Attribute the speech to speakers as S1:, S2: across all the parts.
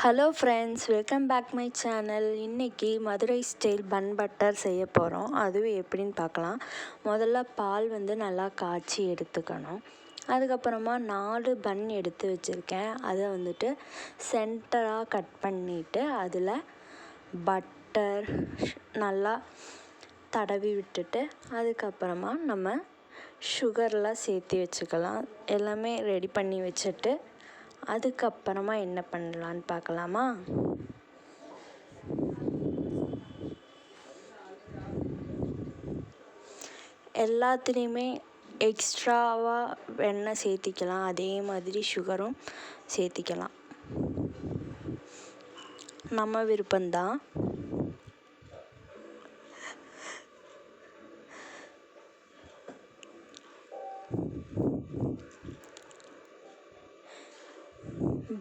S1: Hello friends welcome back my channel இன்றைக்கி Madurai style bun butter செய்ய போகிறோம் அதுவும் எப்படின்னு பார்க்கலாம். முதல்ல பால் வந்து நல்லா காய்ச்சி எடுத்துக்கணும். அதுக்கப்புறமா நாலு பன் எடுத்து வச்சுருக்கேன். அதை வந்துட்டு சென்டராக கட் பண்ணிவிட்டு அதில் பட்டர் நல்லா தடவி விட்டுட்டு அதுக்கப்புறமா நம்ம சுகர்லாம் சேர்த்து வச்சுக்கலாம். எல்லாமே ரெடி பண்ணி வச்சுட்டு அதுக்கப்புறமா என்ன பண்ணலான்னு பார்க்கலாமா? எல்லாத்துலேயுமே எக்ஸ்ட்ராவாக வெண்ணெய் சேர்த்திக்கலாம். அதே மாதிரி சுகரும் சேர்த்திக்கலாம். நம்ம விருப்பம்தான்.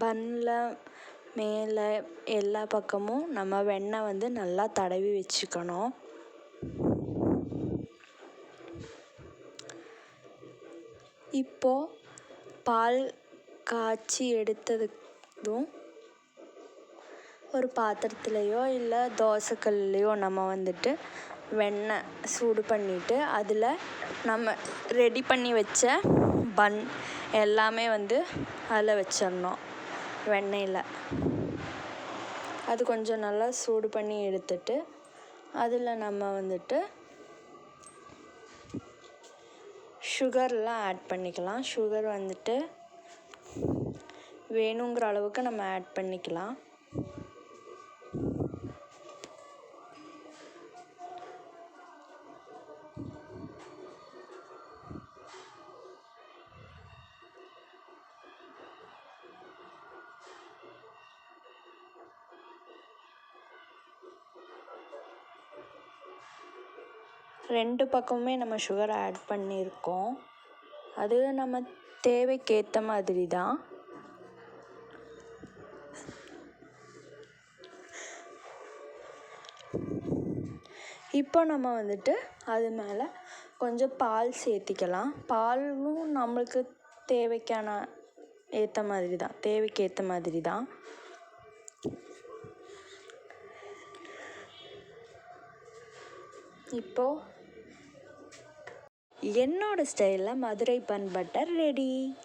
S1: பன்னில் மேலே எல்லா பக்கமும் நம்ம வெண்ணெய் வந்து நல்லா தடவி வச்சுக்கணும். இப்போது பால் காய்ச்சி எடுத்ததும் ஒரு பாத்திரத்துலேயோ இல்லை தோசைக்கல்லையோ நம்ம வந்துட்டு வெண்ணெய் சூடு பண்ணிவிட்டு அதில் நம்ம ரெடி பண்ணி வச்ச பன் எல்லாமே வந்து அதில் வச்சிடணும். வெண்ணெயில். அது கொஞ்சம் நல்லா சூடு பண்ணி எடுத்துட்டு அதில் நம்ம வந்துட்டு சுகர்லாம் ஆட் பண்ணிக்கலாம். சுகர் வந்துட்டு வேணுங்கிற அளவுக்கு நம்ம ஆட் பண்ணிக்கலாம். ரெண்டு பக்கமுமே நம்ம சுகர் ஆட் பண்ணியிருக்கோம். அது நம்ம தேவைக்கேற்ற மாதிரி தான் இப்போ நம்ம வந்துட்டு அது மேலே கொஞ்சம் பால் சேர்த்திக்கலாம். பாலும் நம்மளுக்கு தேவைக்கான ஏற்ற மாதிரி தான் தேவைக்கு ஏற்ற மாதிரி தான் இப்போது என்னோடய ஸ்டைலில் மதுரை பன் பட்டர் ரெடி.